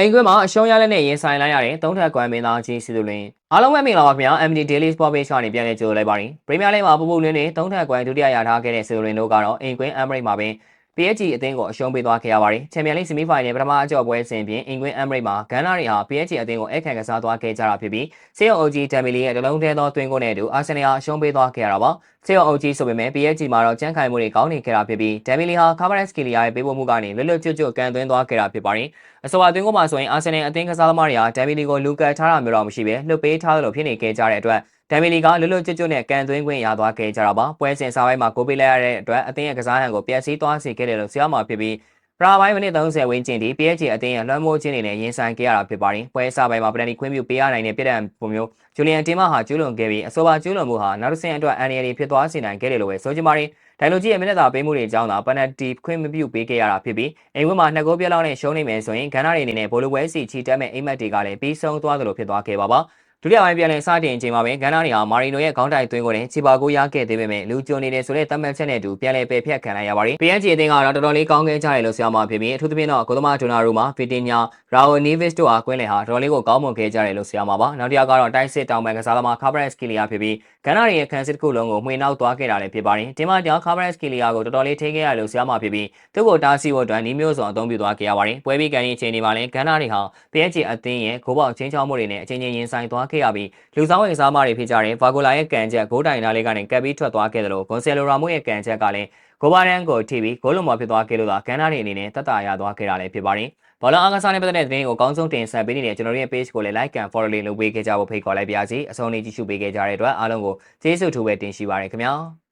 အိမ်ခွဲမှာအရှုံးရလက်နဲ့ရင်ဆိုင်လိုက်ရတဲ့သုံးထပ်ကွမ်မင်းသားကြီးစီသူလင်းအားလုံးပဲမင်္ဂလာပါခင်ဗျာ MD Daily Sport Page ကနေပြန်လည်ကြိုဆိုလိုက်ပါတယ်ပရီးမီးယားလိဂ်မှာပူပူလင်းနေသုံးထပ်ကွမ်ဒုတိယရထားခဲ့တဲ့စီသူလင်းတို့ကတော့အိမ်ခွင်းအမ်ဘရိတ်မှာပင် PSG အသင်းကိုအရှုံးပေးသွားခဲ့ရပါတယ်ချန်ပီယံလိဆီမီဖိုင်နယ်ပထမအကြော့ပွဲစဉ်ပြင်အင်ကွင်းအမ်ဘရိတ်မှာဂန်နာတွေဟာ PSG အသင်းကိုအခက်အခဲစားသွားခဲ့ကြတာဖြစ်ပြီးစေယုံအိုဂျီဒမ်မီလီရဲ့တလုံးထဲသောတွင်ကိုနဲ့အတူအာဆင်နယ်ဟာအရှုံးပေးသွားခဲ့ရတာပါစေယုံအိုဂျီဆိုပေမဲ့ PSG မှာတော့ကြမ်းခိုင်မှုတွေကောင်းနေခဲ့တာဖြစ်ပြီးဒမ်မီလီဟာကာဗရက်စကီလီယာရဲ့ပေးပို့မှုကနေလွတ်လွတ်ကျွတ်ကျွတ်ကန်သွင်းသွားခဲ့တာဖြစ်ပါတယ်အဆိုပါအသင်းကမှဆိုရင်အာဆင်နယ်အသင်းကစားသမားတွေဟာဒမ်မီလီကိုလူကတ်ထားတာမျိုးတော့မရှိဘဲလှုပ်ပေးထားသလိုဖြစ်နေခဲ့ကြတဲ့အတွက် ဒမ်မီလီကလွတ်လွတ်ကျွတ်ကျွတ်နဲ့ကန်သွင်းခွင့်ရသွားခဲ့ကြတာပါပွဲစဉ်စားပိုင်းမှာကိုပေးလိုက်ရတဲ့အတွက်အသင်းရဲ့ကစားဟန်ကိုပျက်စီးသွားစေခဲ့တယ်လို့ဆရာမဖြစ်ပြီးပရာပိုင်းမိနစ်30ဝန်းကျင်ထိ PSG အသင်းရဲ့လွှမ်းမိုးခြင်းတွေနဲ့ရင်ဆိုင်ခဲ့ရတာဖြစ်ပါတယ်။ပွဲစားပိုင်းမှာပဒန်နီခွင့်ပြုပေးရနိုင်တဲ့ပြည်တံပုံမျိုးဂျူလီယန်တင်မာဟာကျူးလွန်ခဲ့ပြီးအဆိုပါကျူးလွန်မှုဟာနောက်တစ်ဆင့်အတွက်အန်ရီရီဖြစ်သွားစေနိုင်ခဲ့တယ်လို့ပဲဆိုကြပါရင်ဒိုင်လိုကြီးရဲ့မိနစ်သာပေးမှုတွေအကြောင်းသာပနတီခွင့်မပြုပေးခဲ့ရတာဖြစ်ပြီးအိမ်ဝင်းမှာနှစ်ဂိုးပြလောက်နဲ့ရှုံးနေမယ်ဆိုရင်ဂန်နာတွေအနေနဲ့ဘိုလိုပွဲစီချီတက်မဲ့အိမ်မက်တွေကလည်းပြီးဆုံးသွားသလိုဖြစ်သွားခဲ့ပါပါ။ ဒုတိယပိုင်းပြန်လည်စတင်ချိန်မှာပဲဂန်နာနီဟာမာရီနိုရဲ့ခေါင်းတိုင်သွင်းကိုလည်းချီပါကိုရခဲ့သေးပေမဲ့လူကျုံနေတဲ့ဆိုတဲ့သတ်မှတ်ချက်နဲ့အတူပြန်လည်ပယ်ဖျက်ခံလိုက်ရပါတယ်။ PSG အသင်းကတော့တော်တော်လေးကောင်းခဲ့ကြတယ်လို့ဆရာမဖြစ်ပြီးအထူးသဖြင့်တော့ကိုသမာဒိုနာရူမာဗီတင်ညာရာအိုနီဗစ်တို့ဟာကွင်းလယ်ဟာတော်တော်လေးကိုကောင်းမွန်ခဲ့ကြတယ်လို့ဆရာမပါ။နောက်တစ်ယောက်ကတော့တိုက်စစ်တောင်ပန်ကစားသမားကာဘရက်စကီလီယာဖြစ်ပြီးဂန်နာရီရဲ့ခန်းစစ်တစ်ခုလုံးကိုမှွေနောက်သွားခဲ့တာလည်းဖြစ်ပါတယ်။ဒီမှာကြောင့်ကာဘရက်စကီလီယာကိုတော်တော်လေးထိခဲ့ရလို့ဆရာမဖြစ်ပြီးသူ့ကိုတားဆီးဖို့အတွက်နီးမျိုးစုံအသုံးပြုသွားခဲ့ရပါတယ်။ပွဲပြီးကန်ရင်ချိန်ဒီမှာလည်းဂန်နာရီဟာ PSG အသင်းရဲ့ဂိုးပေါက်ချင်းချောင်းမှုတွေနဲ့အချင်းချင်းရင်ဆိုင်သွားခဲ့ရပြီးလူဆောင်ဝင်စားမတွေဖြစ်ကြတဲ့ဗာဂိုလာရဲ့ကန်ချက်ဂိုးတိုင်နာလေးကနေကပ်ပြီးထွက်သွားခဲ့တယ်လို့ဂွန်ဆယ်လိုရာမိုရဲ့ကန်ချက်ကလည်းဂိုဘာရန်ကိုထိပြီးဂိုးလုံးမဖြစ်သွားခဲ့လို့သာကန်နာတွေအနေနဲ့တက်တာရသွားခဲ့တာလည်းဖြစ်ပါတယ်။ဘောလုံးအားကစားနဲ့ပတ်သက်တဲ့သတင်းကိုအကောင်းဆုံးတင်ဆက်ပေးနေတဲ့ကျွန်တော်တို့ရဲ့ page ကိုလည်း like and follow လေးလုပ်ပေးခဲ့ကြဖို့ဖိတ်ခေါ်လိုက်ပါရစေ။အဆုံးလေးကြည့်ရှုပေးခဲ့ကြတဲ့အတွက်အားလုံးကိုကျေးဇူးထူးပဲတင်ရှိပါရခင်ဗျာ။